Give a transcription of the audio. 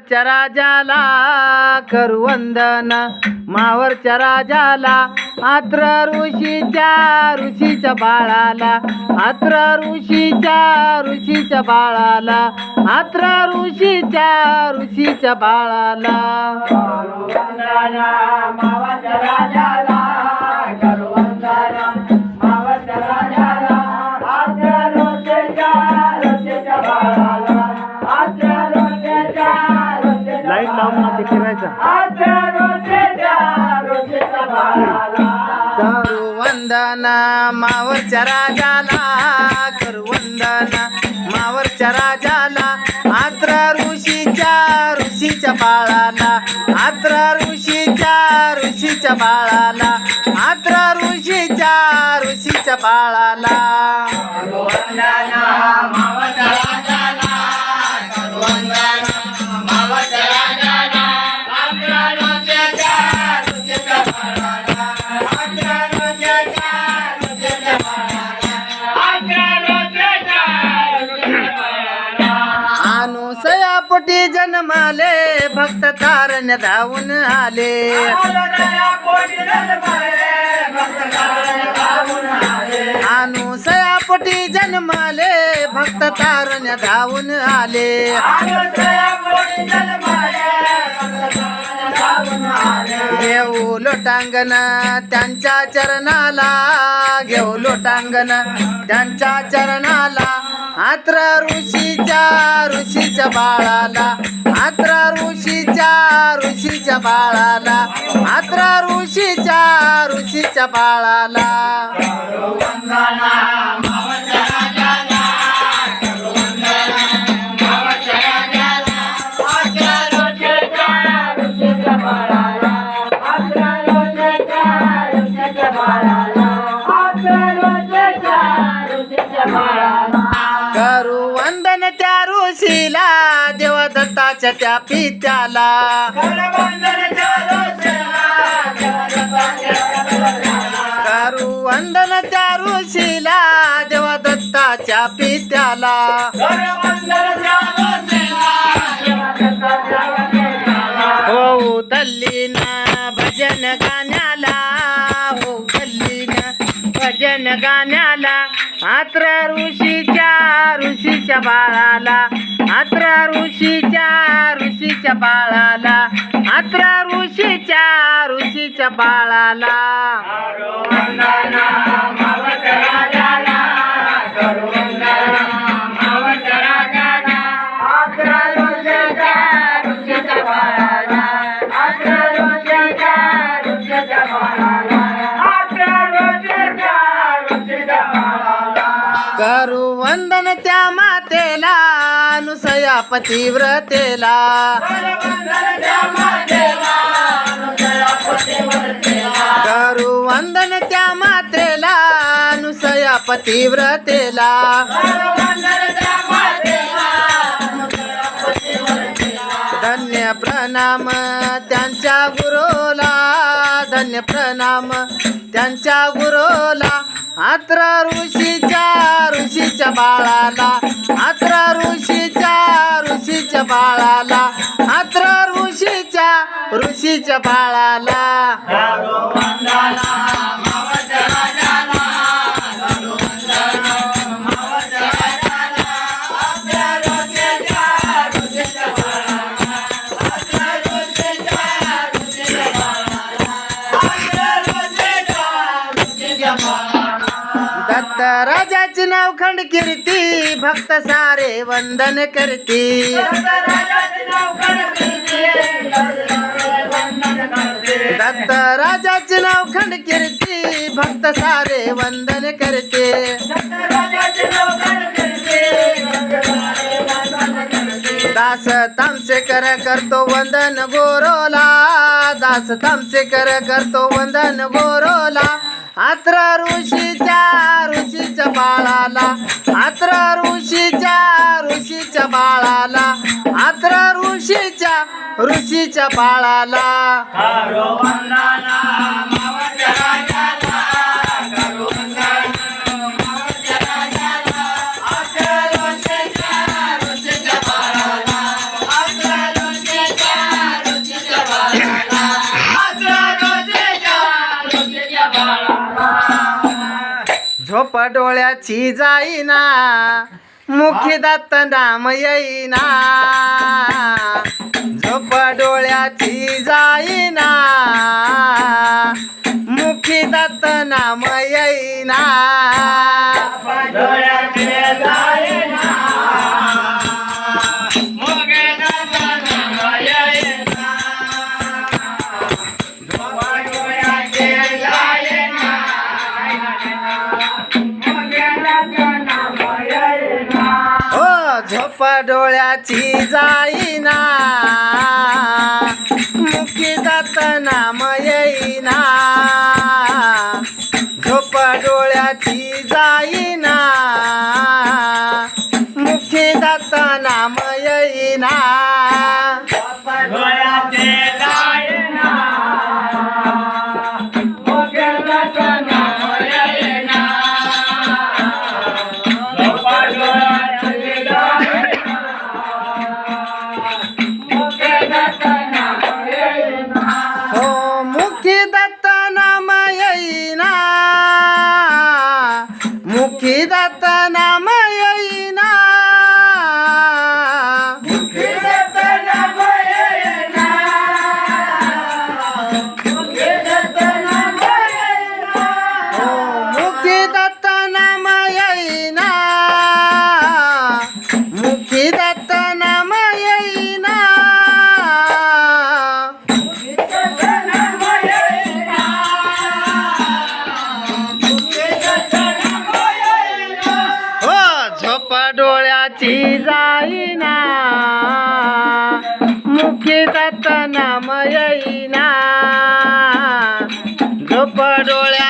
मावरच्या राजाला करू वंदन. मावरच्या राजाला आत्र ऋषीच्या ऋषीच्या बाळाला. आत्र ऋषीच्या ऋषीच्या बाळाला. आत्र ऋषीच्या ऋषीच्या बाळाला. मध्ये फिरायचा करू वंदन मावरच्या राजाला. करू वंदन मावरच्या राजाला. आत्र ऋषीच्या ऋषीच्या बाळाला. आत्र ऋषीच्या ऋषीच्या बाळाला. आत्र ऋषीच्या ऋषीच्या बाळाला. अनुसयापोटी जन्माले भक्त तारण धावून आले. अनुसयापोटी जन्माले भक्त तारण धावून आले. घेऊ लोटांगण त्यांच्या चरणाला घेऊ लोटांगण त्यांच्या चरणाला. आत्र ऋषीच्या ऋषीच्या बाळाला. आत्र ऋषीच्या ऋषीच्या बाळाला. आत्र ऋषीच्या ऋषीच्या बाळाला. तुळशीला ऋषीला देवदत्ताच्या त्या पित्याला. करू वंदन त्या ऋषीला देवदत्ताच्या पित्याला. हो तल्लीन भजन गाण्याला हो तल्लीन भजन गाण्याला. मात्र ऋषीच्या ऋषीच्या बाळाला. आत्रा ऋषीच्या ऋषीच्या बाळाला. आत्रा ऋषीच्या ऋषीच्या बाळाला. पतिव्रतेला करू वंदन त्या मातेला अनुसया पतिव्रतेला धन्य प्रणाम त्यांच्या गुरुला. धन्य प्रणाम त्यांच्या गुरुला. मात्र ऋषीच्या ऋषीच्या बाळाला मात्र ऋषीच्या ऋषीच्या बाळाला मात्र ऋषीच्या ऋषीच्या बाळाला. आता राजाचे नाव खंड कीर्ती भक्त सारे वंदन करती. दत्त राजाचे नाव खंड कीर्ती भक्त सारे वंदन करते. दास तामसे कर करतो वंदन गोरोला. दास तामसे कर करतो वंदन गोरोला. आत्र ऋषीच्या ऋषीच्या बाळाला आत्र ऋषीच्या ऋषीच्या बाळाला आत्र ऋषीच्या ऋषीच्या बाळाला. डोळ्याची जाईना. मुखी दत्त नाम येईना. झोप डोळ्याची जाईना. मुखी दत्त नाम येईना. झोप डोळ्याची जाईना. मुखी दत्त नाम येईना. झोप डोळ्याची जाईना. मुखी दत्त नाम येईना. मुखी वाची जाईना मुखी जात नाम येईना झोप डोळ्या